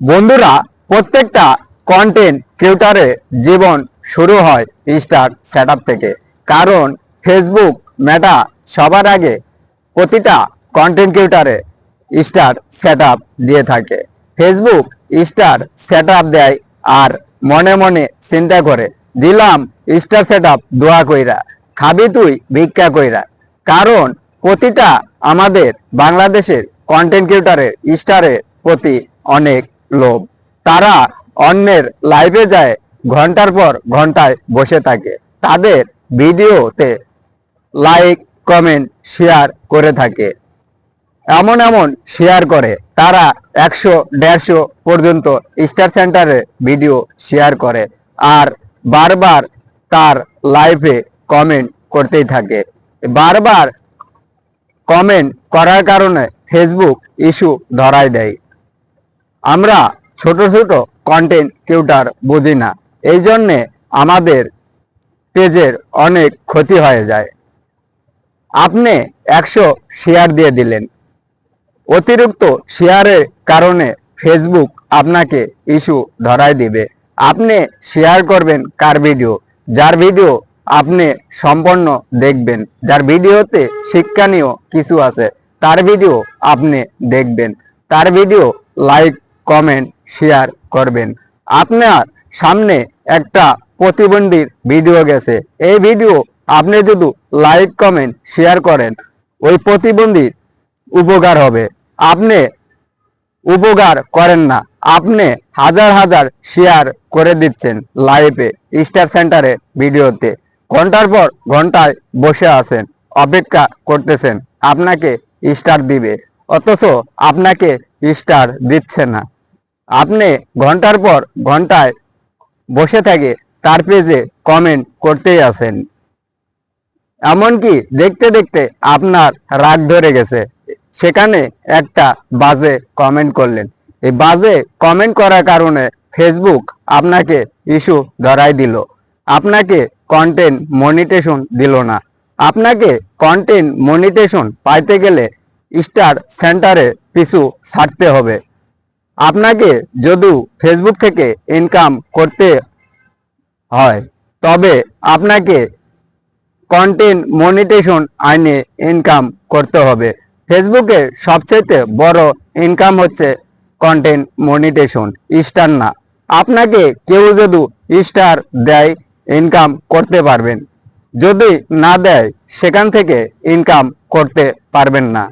বন্ধুরা, প্রত্যেকটা কন্টেন্ট ক্রিয়েটারের জীবন শুরু হয় স্টার সেট থেকে। কারণ ফেসবুক মেটা সবার আগে প্রতিটা কন্টেন্ট ক্রিয়েটারে স্টার সেট দিয়ে থাকে। ফেসবুক স্টার সেট দেয় আর মনে মনে চিন্তা করে, দিলাম স্টার সেট দোয়া কইরা। খাবি তুই, ভিক্ষা কইরা। কারণ প্রতিটা আমাদের বাংলাদেশের কন্টেন্ট ক্রিয়েটারের স্টারের প্রতি অনেক লোভ। তারা অন্যের লাইভে যায় ঘণ্টার পর ঘন্টায় বসে থাকে। তাদের ভিডিওতে লাইক, কমেন্ট, শেয়ার করে থাকে। এমন এমন শেয়ার করে। তারা একশো, দেড়শো পর্যন্ত স্টার সেন্টারে ভিডিও শেয়ার করে আর বারবার তার লাইভে কমেন্ট করতেই থাকে। বারবার কমেন্ট করার কারণে ফেসবুক ইস্যু ধরায় দেয়। আমরা ছোট ছোট কন্টেন্ট কিউটার বুঝি না। এই জন্যে আমাদের পেজের অনেক ক্ষতি হয়ে যায়। আপনি একশো শেয়ার দিয়ে দিলেন। অতিরিক্ত শেয়ারের কারণে ফেসবুক আপনাকে ইস্যু ধরায় দিবে। আপনি শেয়ার করবেন কার ভিডিও যার ভিডিও আপনি সম্পূর্ণ দেখবেন। যার ভিডিওতে শিক্ষণীয় কিছু আছে, তার ভিডিও আপনি দেখবেন। তার ভিডিও লাইক কমেন্ট শেয়ার করবেন। আপনার সামনে একটা প্রতিবন্ধীর ভিডিও গেছে। এই ভিডিও আপনি যদি লাইক কমেন্ট শেয়ার করেন, ওই প্রতিবন্ধীর উপকার হবে। আপনি উপকার করেন না। আপনি হাজার হাজার শেয়ার করে দিচ্ছেন লাইভে স্টার সেন্টারে ভিডিওতে ঘণ্টার পর ঘন্টায় বসে আছেন, অপেক্ষা করতেছেন। আপনাকে স্টার দিবে। অথচ আপনাকে স্টার দিচ্ছে না। আপনি ঘণ্টার পর ঘন্টায় বসে থাকে তার পেজে কমেন্ট করতেই আছেন। এমনকি দেখতে দেখতে আপনার রাগ ধরে গেছে। সেখানে একটা বাজে কমেন্ট করলেন। এই বাজে কমেন্ট করার কারণে ফেসবুক আপনাকে ইস্যু ধরাই দিল। আপনাকে কন্টেন্ট মনিটেশন দিল না। আপনাকে কন্টেন্ট মনিটেশন পাইতে গেলে স্টার সেন্টারে পিছু ছাড়তে হবে। আপনাকে যদি ফেসবুক থেকে ইনকাম করতে হয়, তবে আপনাকে কন্টেন্ট মনিটেশন আইনে ইনকাম করতে হবে। ফেসবুকে সবচেয়ে বড় ইনকাম হচ্ছে কন্টেন্ট মনিটেশন স্টার না। আপনাকে কেউ যদি স্টার দেয় ইনকাম করতে পারবেন। যদি না দেয়, সেখান থেকে ইনকাম করতে পারবেন না।